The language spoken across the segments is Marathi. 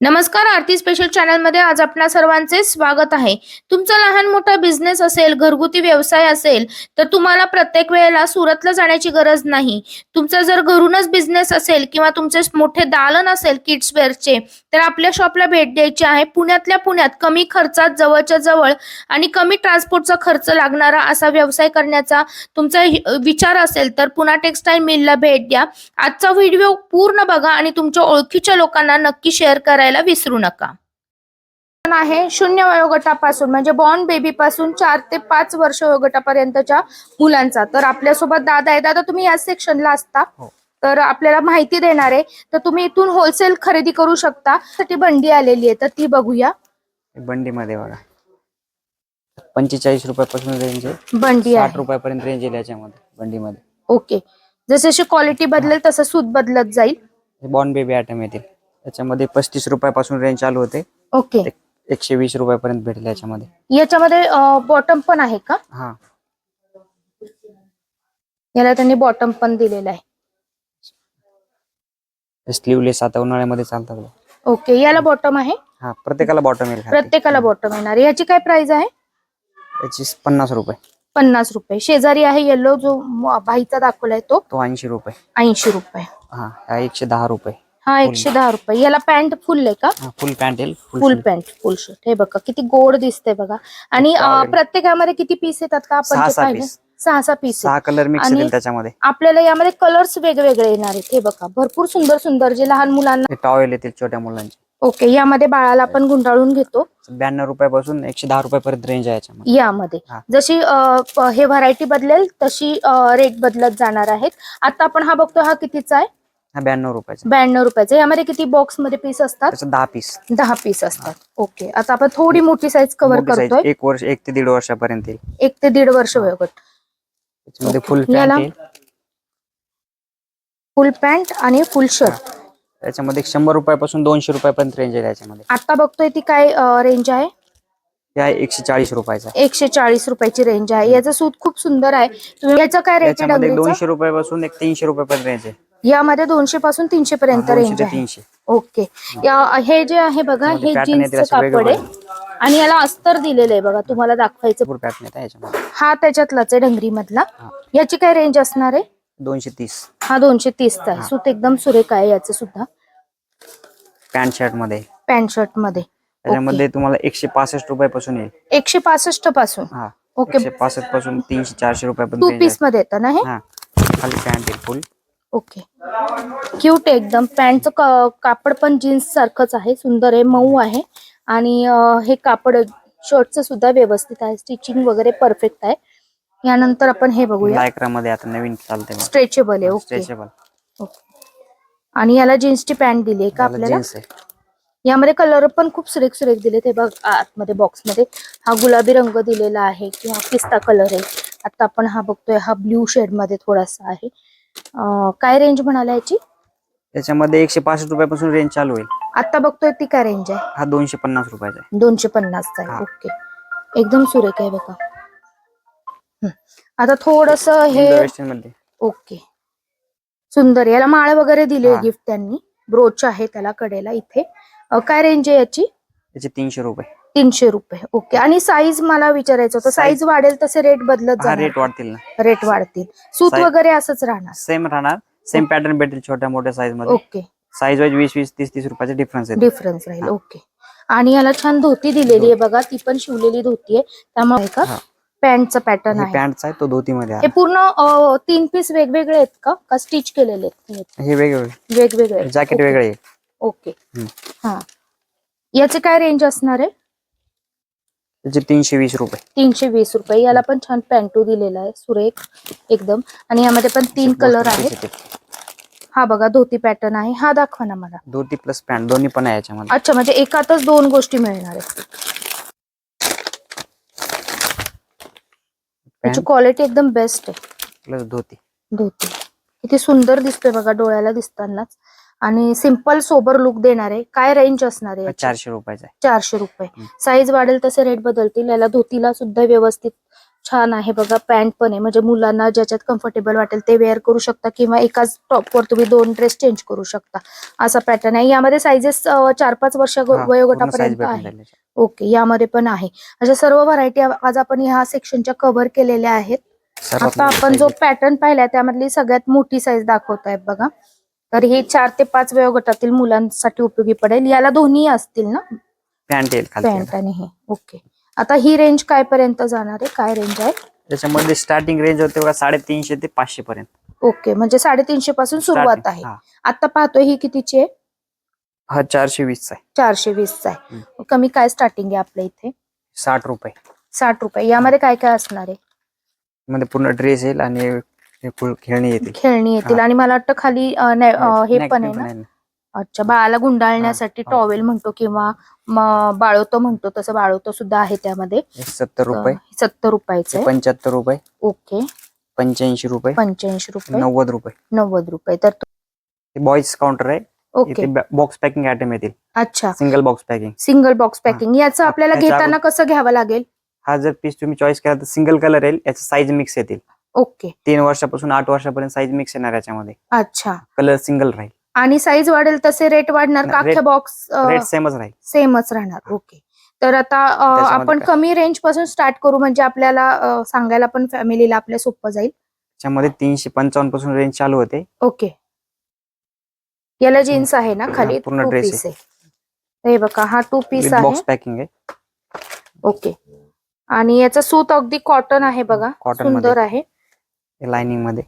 नमस्कार आरती स्पेशल चॅनलमध्ये आज आपणा सर्वांचे स्वागत आहे. तुमचा लहान मोठा बिझनेस असेल घरगुती व्यवसाय असेल तर तुम्हाला प्रत्येक वेळेला सुरतला जाण्याची गरज नाही. तुमचा जर घरूनच बिझनेस असेल किंवा तुमचे मोठे दालन असेल किड्स वेअरचे तर आपल्या शॉपला भेट द्यायची आहे. पुण्यातल्या पुण्यात कमी खर्चात जवळच्या जवळ आणि कमी ट्रान्सपोर्टचा खर्च लागणारा असा व्यवसाय करण्याचा तुमचा विचार असेल तर पुन्हा टेक्सटाईल मिलला भेट द्या. आजचा व्हिडिओ पूर्ण बघा आणि तुमच्या ओळखीच्या लोकांना नक्की शेअर करायला विसरू नका. आहे शून्य वयोगटापासून म्हणजे बॉर्न बेबी पासून चार ते पाच वर्ष वयोगटापर्यंतच्या मुलांचा. तर आपल्यासोबत दादा आहे दादा तुम्ही या सेक्शनला असता. हो. तर आपल्याला माहिती देणार आहे. तर तुम्ही इथून होलसेल खरेदी करू शकता. साठी बंडी आलेली आहे. तर ती बघूया. बंडीमध्ये बघा. पंचेचाळीस रुपयापासून रेंज आहे. बंडी साठ आहे. रुपयापर्यंत रेंज येईल याच्यामध्ये बंडीमध्ये. ओके. जशी क्वालिटी बदलेल तसं सूत बदलत जाईल. बॉर्न बेबी आयटम येतील. याच्यामध्ये पस्तीस रुपयापासून रेंज चालू होते. ओके. एकशे वीस रुपयापर्यंत भेटेल याच्यामध्ये. याच्यामध्ये बॉटम पण आहे का? हा. याला त्यांनी बॉटम पण दिलेलं आहे. स्लीवलेस आता उन्हाळ्यामध्ये चालतात. ओके याला बॉटम आहे? हा प्रत्येकाला बॉटम येईल. प्रत्येकाला बॉटम येणार. याची काय प्राइस आहे? याची पन्नास रुपये. पन्नास रुपये. शेजारी आहे येलो जो बाईचा दाखवलाय तो. तो ऐंशी रुपये. ऐंशी रुपये. हा हा एकशे दहा रुपये. हा एकशे दहा रुपये. याला पॅन्ट फुल आहे का? फुल पॅन्ट येईल फुल पॅन्ट फुल शर्ट हे बघा किती गोड दिसते बघा. आणि. प्रत्येकामध्ये किती पीस येतात का? आपण सहा सहा पीस सहा कलर मिक्स त्याच्यामध्ये. आपल्याला यामध्ये कलर्स वेगवेगळे येणार आहेत. हे बघा भरपूर सुंदर सुंदर जे लहान मुलांना टॉवेल येतील छोट्या मुलांचे. ओके यामध्ये बाळाला आपण गुंडाळून घेतो. ब्याण्णव रुपयापासून एकशे दहा रुपयापर्यंत रेंज आहे यामध्ये. जशी हे व्हरायटी बदलेल तशी रेट बदलत जाणार आहेत. आता आपण हा बघतो हा कितीचा आहे? ब्याण्णव रुपयाचा. ब्याण्णव रुपयाचा. यामध्ये किती बॉक्समध्ये पीस असतात? त्याचं दहा पीस दहा पीस असतात. ओके आता आपण थोडी मोठी साईज कव्हर मोठी size, करतोय. एक वर्ष एक ते दीड वर्षापर्यंत येईल. एक ते दीड वर्ष वयोगट. त्याच्यामध्ये फुल याला? पॅन्ट येईल. फुल पॅन्ट आणि फुल शर्ट त्याच्यामध्ये शंभर रुपयापासून दोनशे रुपयापर्यंत रेंज आहे त्याच्यामध्ये आता बघतोय ती काय रेंज आहे? आहे एकशे चाळीस रुपयाचा. एकशे चाळीस रुपयाची रेंज आहे. याचं सूत खूप सुंदर आहे. तुम्ही याचा काय रेट आहे त्याच्यामध्ये डंगरीचा दोनशे रुपयापासून एक तीनशे रुपयापर्यंत रेंज आहे. यामध्ये दोनशे पासून तीनशे पर्यंत रेंज आहे. तीनशे. ओके या- हे जे आहे बघा यामध्ये हे pattern येतील जीन्सचं असे कापड आहे. आणि याला अस्तर दिलेलं आहे बघा तुम्हाला दाखवायचं. भरपूर पॅटर्न येतात याच्यामध्ये. हा त्याच्यातलाच आहे डंगरी मधला हा. याची काय रेंज असणार आहे? दोनशे तीस. हा दोनशे तीसचा आहे सूत एकदम सुरेख आहे याचं सुद्धा. पॅन्ट शर्टमध्ये. पॅन्ट शर्टमध्ये. त्याच्यामध्ये तुम्हाला एकशे पासष्ट रुपयापासून येईल. एकशे पासष्टपासून. हा. ओके एकशे पासष्टपासून तीनशे चारशे रुपयापर्यंत टू range पीसमध्ये येतं ना हे? आहे. हा. खाली पॅन्ट येईल फुल ओके. क्यूट आहे एकदम. पॅन्टचं कापड पण जीन्स सारखंच आहे. सुंदर आहे. मऊ आहे. आणि हे कापड शर्टचं सुद्धा व्यवस्थित आहे. स्टिचिंग वगैरे परफेक्ट आहे. यानंतर आपण हे बघूया. लायक्रा मध्ये आता नवीन चालते स्ट्रेचेबल आहे. ओके. Stretchable okay. आणि याला जीन्सची पॅन्ट दिली आहे का आपल्याला? यामध्ये कलर पण खूप सुरेख सुरेख दिले ते बघ आतमध्ये बॉक्समध्ये हा गुलाबी रंग दिलेला आहे. किंवा पिस्ता कलर आहे. आता आपण हा बघतोय. हा ब्ल्यू शेडमध्ये थोडासा आहे. अं, काय रेंज म्हणाला याची? त्याच्यामध्ये एकशे पासष्ट रुपयापासून रेंज चालू होईल. आता बघतोय ती काय रेंज आहे? हा दोनशे पन्नास रुपयाचा आहे. दोनशे पन्नासचा आहे. हा. ओके. एकदम सुरेख आहे बघा. हं. आता थोडस हे इंडो वेस्टर्नमध्ये. ओके. सुंदर. याला माळ वगैरे दिले हा. गिफ्ट त्यांनी. ब्रोच आहे त्याला कडेला इथे. अं, काय रेंज आहे याची? त्याचे तीनशे रुपये. तीनशे रुपये. ओके आणि साईज मला विचारायचं होतं. साईज वाढेल तसे रेट बदलत हा जाणार. रेट वाढतील ना. रेट वाढतील. सूत वगैरे असंच राहणार. सेम राहणार. सेम पॅटर्न भेटेल छोट्या मोठ्या साईजमध्ये. ओके साईज वाईज वीस वीस तीस तीस रुपयाचा डिफरन्स डिफरन्स राहील. ओके आणि याला छान धोती दिलेली आहे बघा. ती पण शिवलेली धोती आहे. त्यामुळे का हा. पॅन्टचं पॅटर्न आहे. पॅन्टचा आहे तो धोती मध्ये हे पूर्ण अं, तीन पीस वेगवेगळे आहेत का? का स्टिच केलेले आहेत? हे वेगवेगळे. वेगवेगळे. जॅकेट. वेगळे आहे. ओके हम्म. हा. याचे काय रेंज असणार आहे? त्याचे तीनशे वीस रुपये. तीनशे वीस रुपये. याला पण छान पॅन्टू दिलेला आहे सुरेख एकदम. आणि यामध्ये पण तीन कलर आहेत. हा बघा धोती पॅटर्न आहे. हा दाखवा ना मला. धोती प्लस पॅन्ट दोन्ही पण आहे याच्यामध्ये. अच्छा म्हणजे एकातच दोन गोष्टी मिळणार पॅन्ट क्वालिटी एकदम बेस्ट आहे. प्लस धोती. धोती. किती सुंदर दिसतोय बघा डोळ्याला दिसतानाच. आणि सिंपल सोबर लुक देणार आहे. काय रेंज असणार आहे? चारशे रुपयाचा आहे. चारशे रुपये. साईज वाढेल तसे रेट बदलतील. याला धोतीला सुद्धा व्यवस्थित छान आहे बघा. पॅन्ट पण आहे. म्हणजे मुलांना ज्याच्यात कम्फर्टेबल वाटेल ते वेअर करू शकता किंवा एकाच टॉपवर तुम्ही दोन ड्रेस चेंज करू शकता. असा पॅटर्न आहे. यामध्ये सायझेस चार पाच वर्ष वयोगटापर्यंत आहे. ओके यामध्ये पण आहे. अशा सर्व व्हरायटी आज आपण ह्या सेक्शनच्या कव्हर केलेल्या आहेत. आता आपण जो आहे. पॅटर्न पाहिलाय त्यामधली सगळ्यात मोठी साईज दाखवत आहेत बघा. तर ही चार ते पाच वयोगटातील मुलांसाठी उपयोगी पडेल. याला दोन्ही असतील ना? पॅन्ट येईल खाली पॅन्ट आणि हे. ओके आता ही रेंज काय पर्यंत जाणार आहे? काय रेंज आहे? त्याच्यामध्ये स्टार्टिंग रेंज होते बघा साडेतीनशे ते पाचशे पर्यंत. ओके म्हणजे साडेतीनशे पासून सुरुवात आहे. हा. आता पाहतोय ही कितीची आहे? हा चारशे वीस आहे. चारशे वीसचा आहे. कमी काय स्टार्टिंग आहे आपल्या इथे? साठ रुपये. साठ रुपये. यामध्ये काय काय असणार आहे? मध्ये पूर्ण ड्रेस येईल आणि हे खेळणी येतील. खेळणी येतील हा. आणि मला वाटतं खाली अ, ने- अ, हे पण आहे ना. अच्छा बाळाला गुंडाळण्यासाठी हा. टॉवेल म्हणतो किंवा म- बाळवतो म्हणतो तसं बाळवतो सुद्धा आहे त्यामध्ये. सत्तर रुपये. सत्तर रुपयाचं आहे. पंच्याहत्तर रुपये. ओके. पंच्याऐंशी रुपये. पंच्याऐंशी रुपये. नव्वद रुपये. नव्वद रुपये. तर तो- हे बॉईज काउंटर आहे. ओके. इथे बॉक्स पॅकिंग आयटम येतील. अच्छा. Single box packing single box packing याचं आपल्याला त्याच्या घेताना कसं घ्यावं लागेल? हा जर पीस तुम्ही चॉईस केला तर सिंगल कलर येईल. याचा साईज मिक्स येतील. ओके. तीन वर्षापासून आठ वर्षापर्यंत साईज मिक्स येणार याच्यामध्ये. अच्छा. कलर सिंगल राहील. आणि साईज वाढेल तसे रेट वाढणार का? अख्ख्या बॉक्स रेट सेमच राहील. सेमच राहणार. ओके. तर आता आपण? कमी रेंजपासून स्टार्ट करू म्हणजे आपल्याला सांगायला पण फॅमिलीला आपल्या सोपं जाईल. त्याच्यामध्ये तीनशे पंचावन्नपासून रेंज चालू होते. ओके. याला जीन्स आहे ना खाली? पूर्ण पीस आहे. हे बघा हा टू पीस आहे. बॉक्स पॅकिंग आहे. ओके. आणि याचा सूत अगदी कॉटन आहे बघा. सुंदर आहे. लाइनिंगमध्ये.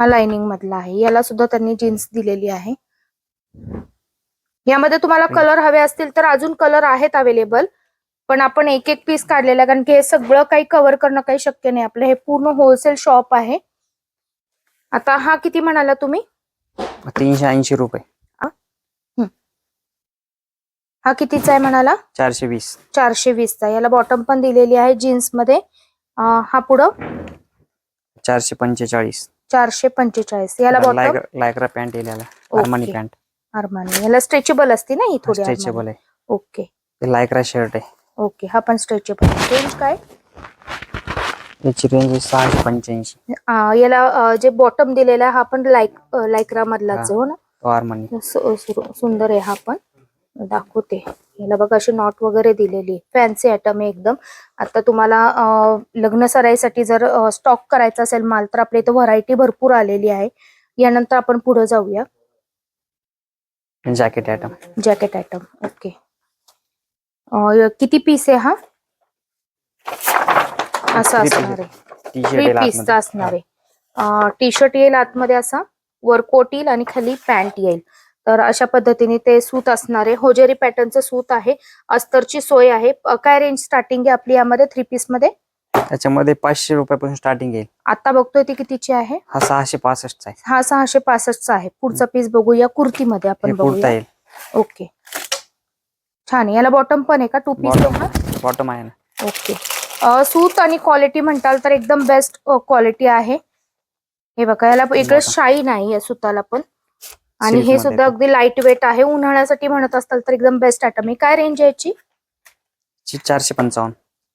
हा लाइनिंग मधला आहे. याला सुद्धा त्यांनी जीन्स दिलेली आहे. यामध्ये तुम्हाला कलर हवे असतील तर अजून कलर आहेत अवेलेबल पण आपण एक एक पीस काढलेला आहे. कारण की हे सगळं काही कव्हर करणं काही शक्य नाही आपलं. हे पूर्ण होलसेल शॉप आहे. आता हा किती म्हणाला तुम्ही? तीनशे ऐंशी रुपये. हा. कितीचा आहे म्हणाला? चारशे वीस. चारशे वीसचा. याला बॉटम पण दिलेली आहे जीन्समध्ये. हा पुढं. चारशे पंचेचाळीस. चारशे पंचेचाळीस. याला बॉटम लायक्रा पॅन्ट येईल याला पॅन्ट अरमानी याला स्ट्रेचेबल असते ना ही थोडी स्ट्रेचेबल. आहे. ओके लायक्रा शर्ट आहे. ओके हा पण स्ट्रेचेबल रेंज काय? याची रेंज सहाशे पंच्याऐंशी. याला जे बॉटम दिलेला आहे हा पण लाईक लायक्रा मधलाच हो. ना? सुंदर आहे हा पण. दाखवते. याला बघा अशी नॉट वगैरे दिलेली फॅन्सी आयटम आहे एकदम. आता तुम्हाला लग्न सराईसाठी जर स्टॉक करायचा असेल माल तर आपल्या इथं व्हरायटी भरपूर आलेली आहे. यानंतर आपण पुढे जाऊया. Jacket item jacket item okay किती पीस आहे हा? असा असणार आहे. थ्री पीसचा. असणार आहे. टी शर्ट येईल आतमध्ये असा. वर कोट येईल आणि खाली पॅन्ट येईल. तर अशा पद्धतीने ते सूत असणार होजेरी पॅटर्नचं सूत आहे. अस्तरची सोय आहे. काय रेंज स्टार्टिंग आहे आपली यामध्ये? थ्री पीसमध्ये? त्याच्यामध्ये पाचशे रुपयापासून स्टार्टिंग येईल. आता बघतोय ती कितीची आहे? हा सहाशे पासष्टचा आहे. हा सहाशे पासष्टचा आहे. पुढचा पीस बघूया. कुर्तीमध्ये आपण बघूया. येईल. ओके. छान. याला बॉटम पण आहे का? टू पीस आहे हा बॉटम आहे ना. ओके. सूत आणि क्वालिटी म्हणताल तर एकदम बेस्ट क्वालिटी आहे. हे बघा याला इकडे बघा. शाईन आहे या सुताला पण. आणि हे सुद्धा. अगदी लाइट वेट आहे. उन्हाळ्यासाठी म्हणत असताल तर एकदम बेस्ट आयटम आहे. काय रेंज आहे याची? चारशे पंचावन्न.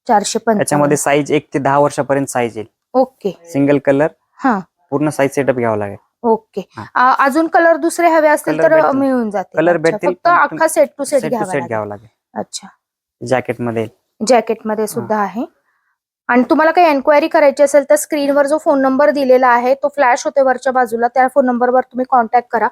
चारशे त्याच्यामध्ये पंचामध्ये साईज एक ते दहा वर्षापर्यंत साईज येईल. ओके सिंगल कलर हा. पूर्ण साईज सेटअप घ्यावा लागेल. ओके अजून कलर दुसरे हवे असतील तर. मिळून जातील. Color अच्छा, भेटतील, फक्त अख्खा सेट टू सेट घ्यावा सेट लागेल. घ्यावं लागेल. अच्छा. जॅकेटमध्ये. जॅकेटमध्ये सुद्धा आहे. आणि तुम्हाला काही एन्क्वायरी करायची असेल तर स्क्रीनवर जो फोन नंबर दिलेला आहे तो फ्लॅश होते वरच्या बाजूला. त्या फोन नंबरवर तुम्ही कॉन्टॅक्ट करा.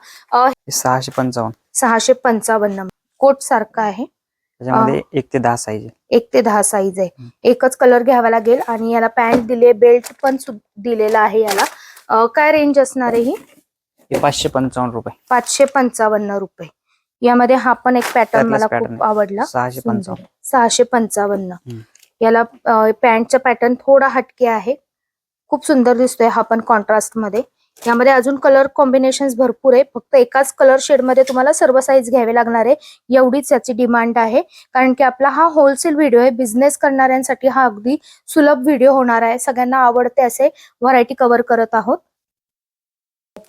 सहाशे पंचावन्न. सहाशे पंचावन्न कोट सारखा आहे. त्याच्यामध्ये एक ते दहा साईज आहे. एक ते दहा साईज आहे. एकच कलर घ्यावा लागेल आणि याला पॅन्ट दिले बेल्ट पण दिलेला आहे याला. काय रेंज असणार आहे ही? पाचशे पंचावन्न रुपये. पाचशे पंचावन्न रुपये. यामध्ये हा पण एक पॅटर्न मला खूप. आवडला. सहाशे पंचावन्न. सहाशे पंचावन्न. याला पॅन्टचा पॅटर्न थोडा हटके आहे. खूप सुंदर दिसतोय हा पण कॉन्ट्रास्टमध्ये. यामध्ये अजून कलर कॉम्बिनेशन भरपूर आहे. फक्त एकाच कलर शेडमध्ये तुम्हाला सर्व साईज घ्यावे लागणार आहे. एवढीच याची डिमांड आहे. कारण की आपला हा होलसेल व्हिडिओ आहे. बिझनेस करणाऱ्यांसाठी हा अगदी सुलभ व्हिडिओ होणार आहे. सगळ्यांना आवडते असे व्हरायटी कव्हर करत आहोत.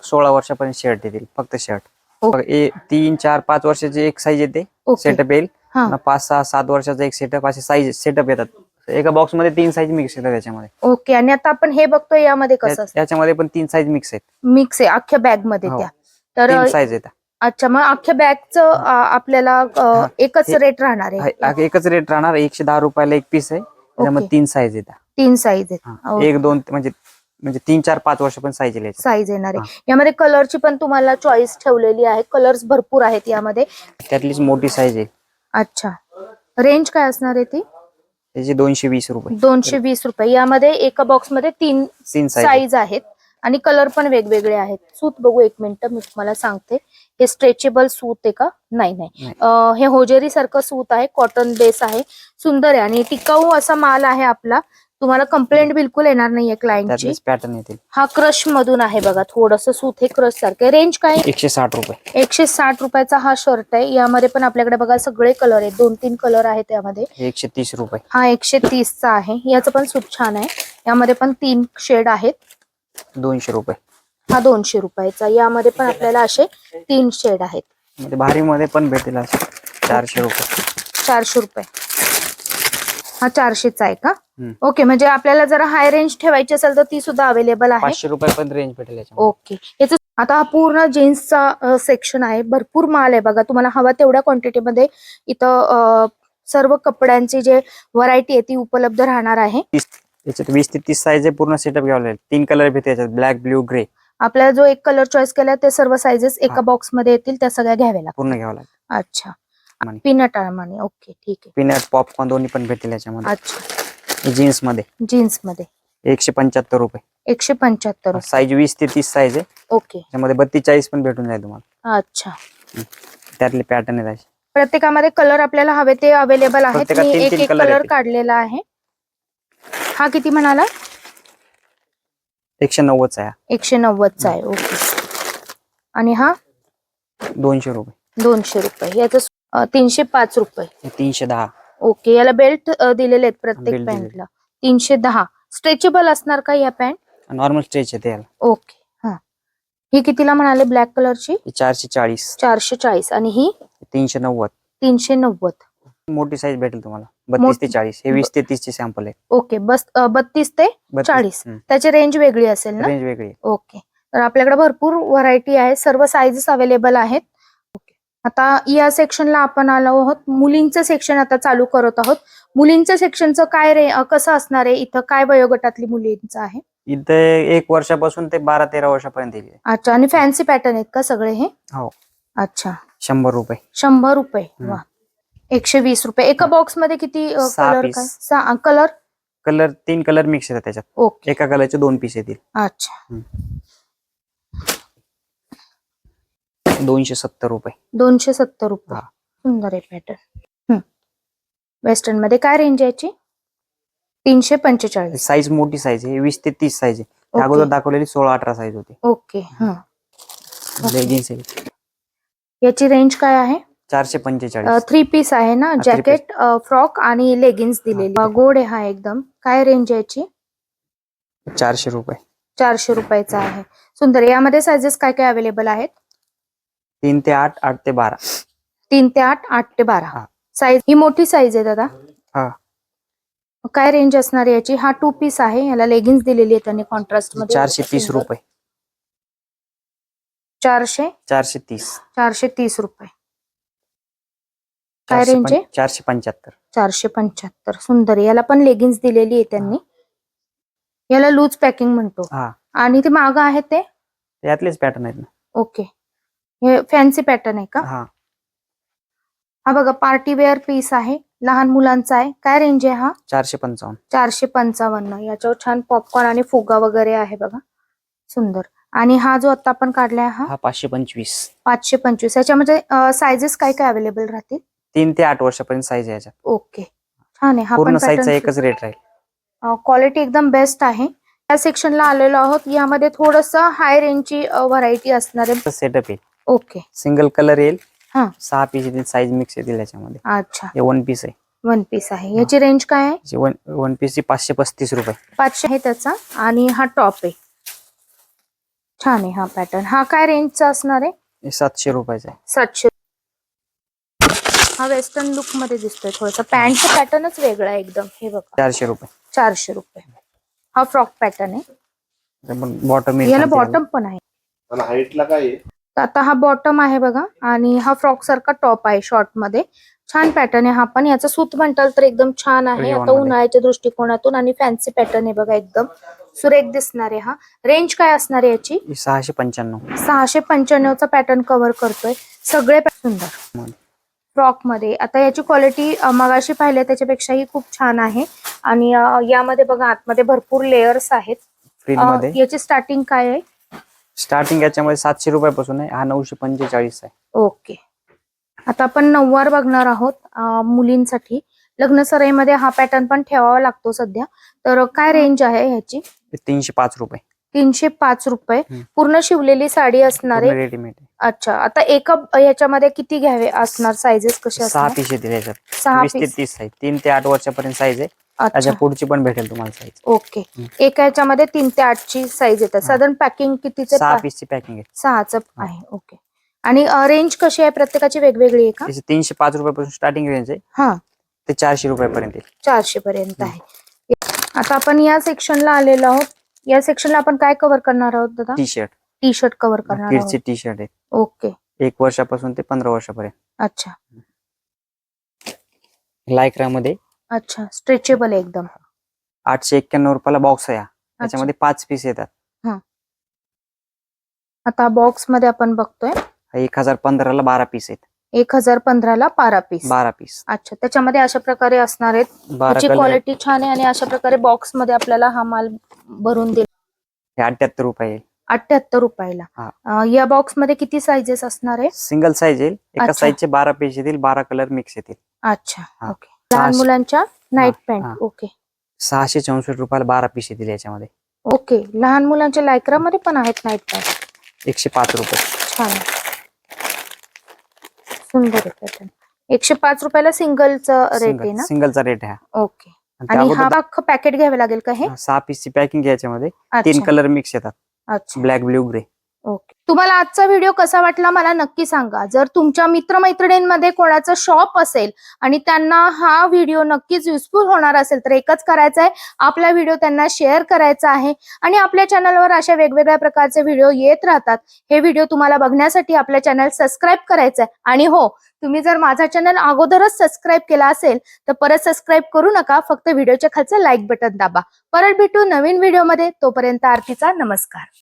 सोळा वर्षापर्यंत शर्ट येतील फक्त शर्ट. तीन चार पाच वर्षाची एक साईज येते. सेटअप येईल. हा. पाच सहा सात वर्षाचा एक सेटअप असे साईज सेटअप येतात. एका बॉक्समध्ये तीन साईज मिक्स येतात त्याच्यामध्ये. ओके आणि आता आपण हे बघतोय यामध्ये कसं त्या- असतं? त्याच्यामध्ये पण तीन साईज मिक्स आहेत. मिक्स आहे अख्ख्या बॅगमध्ये हो. त्या. तर तीन साईज येतात अच्छा मग अख्ख्या बॅगचं आपल्याला अ, हा. एकच हे- रेट राहणार आहे. हा, एकच रेट राहणार एकशे दहा रुपयाला एक पीस आहे. त्याच्यामध्ये ओके. तीन साईज येतात तीन साईज आहेत. हा. ओके. एक दोन म्हणजे म्हणजे तीन चार पाच वर्ष पण साईज येईल साईज येणार आहे. यामध्ये कलरची पण तुम्हाला चॉईस ठेवलेली आहे. कलर्स भरपूर आहेत यामध्ये. त्यातलीच मोठी साईज आहे. अच्छा. रेंज काय असणार आहे ती? त्याची दोनशे वीस रुपये. दोनशे वीस रुपये. यामध्ये एका बॉक्समध्ये तीन तीन साईज आहेत आणि कलर पण वेगवेगळे आहेत. सूत बघू एक मिनिट मी तुम्हाला सांगते. हे स्ट्रेचेबल सूत आहे का? नाही नाही. हे होजेरी सारखं सूत आहे कॉटन बेस आहे. सुंदर आहे आणि टिकाऊ असा माल आहे आपला. तुम्हाला कंप्लेंट बिलकुल येणार नाहीये क्लायंटची पॅटर्न येतील. हा क्रश मधून आहे बघा थोडस सूत हे क्रश सारखं रेंज काय? एकशे साठ रुपये. एकशे साठ रुपयाचा हा शर्ट आहे. यामध्ये पण आपल्याकडे बघा सगळे कलर आहेत. दोन तीन कलर आहेत यामध्ये. हे एकशे तीस रुपये. हा एकशे तीसचा आहे. याचं पण सूत छान आहे. यामध्ये पण तीन शेड आहेत. दोनशे रुपये. हा दोनशे रुपयाचा. यामध्ये पण आपल्याला असे तीन शेड आहेत. म्हणजे भारी मध्ये पण भेटेल असं. चारशे रुपये. चारशे रुपये. हा चारशेचा आहे का. ओके म्हणजे आपल्याला जर हाय रेंज ठेवायची असेल तर ती सुद्धा अवेलेबल आहे. पाचशे रुपये पण रेंज भेटेल याच्यामध्ये. ओके याचं आता हा पूर्ण जीन्सचा सेक्शन आहे. भरपूर माल आहे बघा. तुम्हाला हवा तेवढ्या क्वांटिटीमध्ये इथं अ, सर्व कपड्यांची जे व्हरायटी आहे ती उपलब्ध राहणार आहे. याच्यात वीस ते तीस साईज पूर्ण सेटअप घ्यावं लागेल. तीन कलर भेटते याच्यात. ब्लॅक ब्ल्यू ग्रे आपल्याला जो एक कलर चॉईस केला ते सर्व साइजेस एका हा. बॉक्समध्ये येतील त्या सगळ्या घ्याव्या लागतील. पूर्ण घ्यावं लागेल. अच्छा. आणि- पीनट आळमाने ओके ठीक आहे. पिनट पॉपकॉर्न दोन्ही पण भेटेल याच्यामध्ये. अच्छा. जीन्समध्ये जीन्समध्ये एकशे पंच्याहत्तर रुपये. एकशे पंच्याहत्तर साईज वीस ते तीस साईज आहे. ओके. त्याच्यामध्ये बत्तीस चाळीस पण भेटून जाईल तुम्हाला. अच्छा. त्यातले पॅटर्न आहेत असे. प्रत्येकामध्ये कलर आपल्याला हवे ते अवेलेबल आहेत. प्रत्येकात मी तीन- एक तीन एक color कलर. काढलेला आहे. हा किती म्हणाला? एकशे नव्वदचा आहे हा. एकशे नव्वदचा आहे. ओके. आणि हा? दोनशे रुपये. दोनशे रुपये. याचं तीनशे पाच रुपये. हे तीनशे दहा. ओके याला बेल्ट दिलेले आहेत प्रत्येक. पॅन्टला. तीनशे दहा. स्ट्रेचेबल असणार का या पॅन्ट? नॉर्मल स्ट्रेच आहे याला ओके हा. ही कितीला म्हणाले ब्लॅक कलरची? चारशे चाळीस. चारशे चाळीस. आणि ही? तीनशे नव्वद. तीनशे नव्वद. मोठी साईज भेटेल तुम्हाला. बत्तीस ते. चाळीस. हे वीस ते तीस चे सॅम्पल आहे ओके बस बत्तीस ते चाळीस. त्याची रेंज वेगळी असेल ना? रेंज वेगळी. ओके. तर आपल्याकडे भरपूर व्हरायटी आहे. सर्व साईजेस अवेलेबल आहेत. आता या सेक्शनला आपण आलो आहोत. मुलींचं सेक्शन आता चालू करत आहोत. मुलींच्या सेक्शनचं काय रे कसं असणार आहे? इथं काय वयोगटातली मुलींचं आहे? इथे एक वर्षापासून ते बारा तेरा वर्षापर्यंत येईल अच्छा आणि फॅन्सी पॅटर्न आहेत का सगळे हे? हो. अच्छा. शंभर रुपये. शंभर रुपये. हम्म. वा. एकशे वीस रुपये. एका बॉक्समध्ये किती सहा कलर piece. काय? सहा कलर कलर तीन कलर मिक्स येतात त्याच्यात. ओके. एका कलरचे दोन पीस येतील. अच्छा. दोनशे सत्तर रुपये. दोनशे सत्तर रुपये. हा. सुंदर आहे पॅटर्न वेस्टर्नमध्ये काय रेंज याची? तीनशे पंचेचाळीस. साईज मोठी साईज आहे. वीस ते तीस साईज आहे. त्या. अगोदर दाखवलेली सोळा अठरा साईज होती. ओके. हा. लेगिन्स आहे. याची रेंज काय आहे? चारशे पंचेचाळीस. थ्री पीस आहे ना? three जॅकेट फ्रॉक आणि लेगिन्स दिलेली. गोड आहे हा एकदम. काय रेंज याची? चारशे रुपये. चारशे रुपयाचा आहे. सुंदर. यामध्ये सायझेस काय काय अवेलेबल आहेत? तीन ते आठ आठ ते बारा. तीन ते आठ आठ ते बारा. हा. साईज ही मोठी साईज आहे दादा. हा. काय रेंज असणार आहे याची? हा टू पीस आहे. याला लेगिन्स दिलेली आहे त्यांनी कॉन्ट्रास्टमध्ये. चारशे तीस. रुपये. चारशे? चारशे तीस. चारशे तीस रुपये. काय चारशे रेंज आहे? चारशे पंच्याहत्तर. चारशे पंच्याहत्तर. सुंदर आहे. याला पण लेगिन्स दिलेली आहे त्यांनी. याला लूज पॅकिंग म्हणतो. हा. आणि ते माग आहे ते? यातलेच पॅटर्न आहेत ना. ओके हे फॅन्सी पॅटर्न आहे का? हा. हा बघा पार्टी वेअर पीस आहे लहान मुलांचा आहे. काय रेंज आहे हा? चारशे पंचावन्न. चारशे पंचावन्न. याच्यावर छान पॉपकॉर्न आणि फुगा वगैरे आहे बघा. सुंदर. आणि हा जो आता आपण काढलाय हा? हा पाचशे पंचवीस. पाचशे पंचवीस. याच्यामध्ये सायझेस काय काय अवेलेबल राहतील? तीन ते आठ वर्षापर्यंत साईज आहे याच्यात. ओके छान आहे. हा पूर्ण पण साईजचा एकच रेट राहील. क्वालिटी एकदम बेस्ट आहे. या सेक्शनला आलेलो आहोत. यामध्ये थोडस हाय रेंजची व्हरायटी असणार आहे. सेटअप येईल ओके. सिंगल कलर येईल. हा. सहा पीस येतील साईज मिक्स येतील याच्यामध्ये. अच्छा. हे वन पीस आहे. वन पीस आहे. याची रेंज काय आहे? वन वन पीस ची पाचशे पस्तीस रुपये. पाचशे आहे त्याचा. आणि हा टॉप आहे. छान आहे हा पॅटर्न हा काय रेंजचा असणार आहे? हे सातशे रुपयाचा आहे. सातशे. हा वेस्टर्न लुक मध्ये दिसतोय थोडस. पॅन्टचं पॅटर्नच वेगळं आहे एकदम. हे बघा. चारशे रुपये. चारशे रुपये. हा फ्रॉक पॅटर्न आहे. बॉटम याला बॉटम पण आहे. आणि हाईटला काय आहे? तर आता हा बॉटम आहे बघा. आणि हा फ्रॉक सारखा टॉप आहे शॉर्टमध्ये. छान पॅटर्न आहे हा पण. याचा सूत म्हणताल तर एकदम छान आहे. आता. उन्हाळ्याच्या दृष्टिकोनातून आणि फॅन्सी पॅटर्न आहे बघा एकदम. सुरेख दिसणार आहे हा. रेंज काय असणार आहे याची? सहाशे पंच्याण्णव. सहाशे पंच्याण्णवचा पॅटर्न कव्हर करतोय. सगळे सुंदर. फ्रॉकमध्ये. आता याची क्वालिटी मगाशी पाहिली त्याच्यापेक्षाही खूप छान आहे. आणि यामध्ये बघा आतमध्ये भरपूर लेयर्स आहेत. याची स्टार्टिंग काय आहे? स्टार्टिंग याच्यामध्ये सातशे रुपयापासून आहे. हा नऊशे पंचेचाळीस आहे. ओके. आता आपण नऊवार बघणार आहोत अं, मुलींसाठी. लग्न सराईमध्ये हा पॅटर्न पण ठेवावा लागतो सध्या. तर काय रेंज आहे ह्याची? ते तीनशे पाच रुपये. तीनशे पाच रुपये. हम्म. पूर्ण शिवलेली साडी असणार आहे. रेडीमेड अच्छा. आता एका ह्याच्यामध्ये किती घ्यावे असणार सायझेस कसे सहा असणार पीस येतील याच्यात सहा वीस ते पीस तीस आहे. तीन ते आठ वर्षापर्यंत साईज आहे. त्याच्या पुढची पण भेटेल तुम्हाला साईज ओके. एका ह्याच्यामध्ये तीन ते आठची साईज येतात. साधारण पॅकिंग कितीचे सहा पीसची पॅकिंग आहे. सहाचं आहे. ओके. आणि रेंज कशी आहे? प्रत्येकाची वेगवेगळी आहे का? तीनशे पाच रुपयापासून स्टार्टिंग रेंज आहे. हा. ते चारशे रुपयापर्यंत चारशे पर्यंत आहे. आता आपण या सेक्शनला आलेलो आहोत. या सेक्शनला आपण काय कव्हर करणार आहोत दादा? T shirt T shirt cover करणार आहोत. टी शर्ट आहे ओके. एक वर्षापासून ते पंधरा वर्षापर्यंत. अच्छा. लायक्रा मध्ये अच्छा स्ट्रेचेबल आहे एकदम. आठशे एक्क्याण्णव रुपयाला बॉक्स आहे हा. त्याच्यामध्ये पाच पीस येतात. आता बॉक्समध्ये आपण बघतोय. हा एक हजार पंधराला बारा पीस आहेत. एक हजार पंधराला बारा पीस बारा पीस अच्छा त्याच्यामध्ये अशा प्रकारे असणार आहेत. बारा त्याची कलर क्वालिटी छान आहे आणि अशा प्रकारे बॉक्समध्ये आपल्याला हा माल भरून दिला. हे अठ्याहत्तर रुपये येईल. अठ्याहत्तर रुपयाला. हा. अं, या बॉक्समध्ये किती साईजेस असणार आहे? सिंगल साईज येईल. एका अच्छा. साईजचे बारा पीस येतील. बारा कलर मिक्स येतील. अच्छा. हा. ओके लहान मुलांच्या नाईट हा. पॅन्ट ओके सहाशे चौसष्ट रुपयाला बारा पीस येतील याच्यामध्ये. ओके लहान मुलांच्या लायक्रामध्ये पण आहेत नाईट पॅन्ट एकशे पाच रुपये. छान. सुंदर आहे pattern. एकशे पाच रुपयाला सिंगलचं रेट आहे ना? सिंगलचा रेट आहे हा. ओके आणि हा अख्खं पॅकेट घ्यावे लागेल का हे? हा, सहा पीसची पॅकिंग याच्यामध्ये. तीन अच्छा. कलर मिक्स येतात. अच्छा. Black blue grey okay. तुम्हाला आजचा व्हिडिओ कसा वाटला मला नक्की सांगा. जर तुमच्या मित्रमैत्रिणींमध्ये कोणाचं शॉप असेल आणि त्यांना हा व्हिडिओ नक्कीच युजफुल होणार असेल तर एकच करायचा आहे आपला व्हिडिओ त्यांना शेअर करायचा आहे आणि आपल्या चॅनलवर अशा वेगवेगळ्या प्रकारचे व्हिडिओ येत राहतात. हे व्हिडिओ तुम्हाला बघण्यासाठी आपल्या चॅनल सबस्क्राईब करायचं आहे आणि हो तुम्ही जर माझा चॅनल अगोदरच सबस्क्राईब केला असेल तर परत सबस्क्राईब करू नका. फक्त व्हिडिओच्या खालचं लाईक बटन दाबा. परत भेटू नवीन व्हिडिओमध्ये. तोपर्यंत आरतीचा नमस्कार.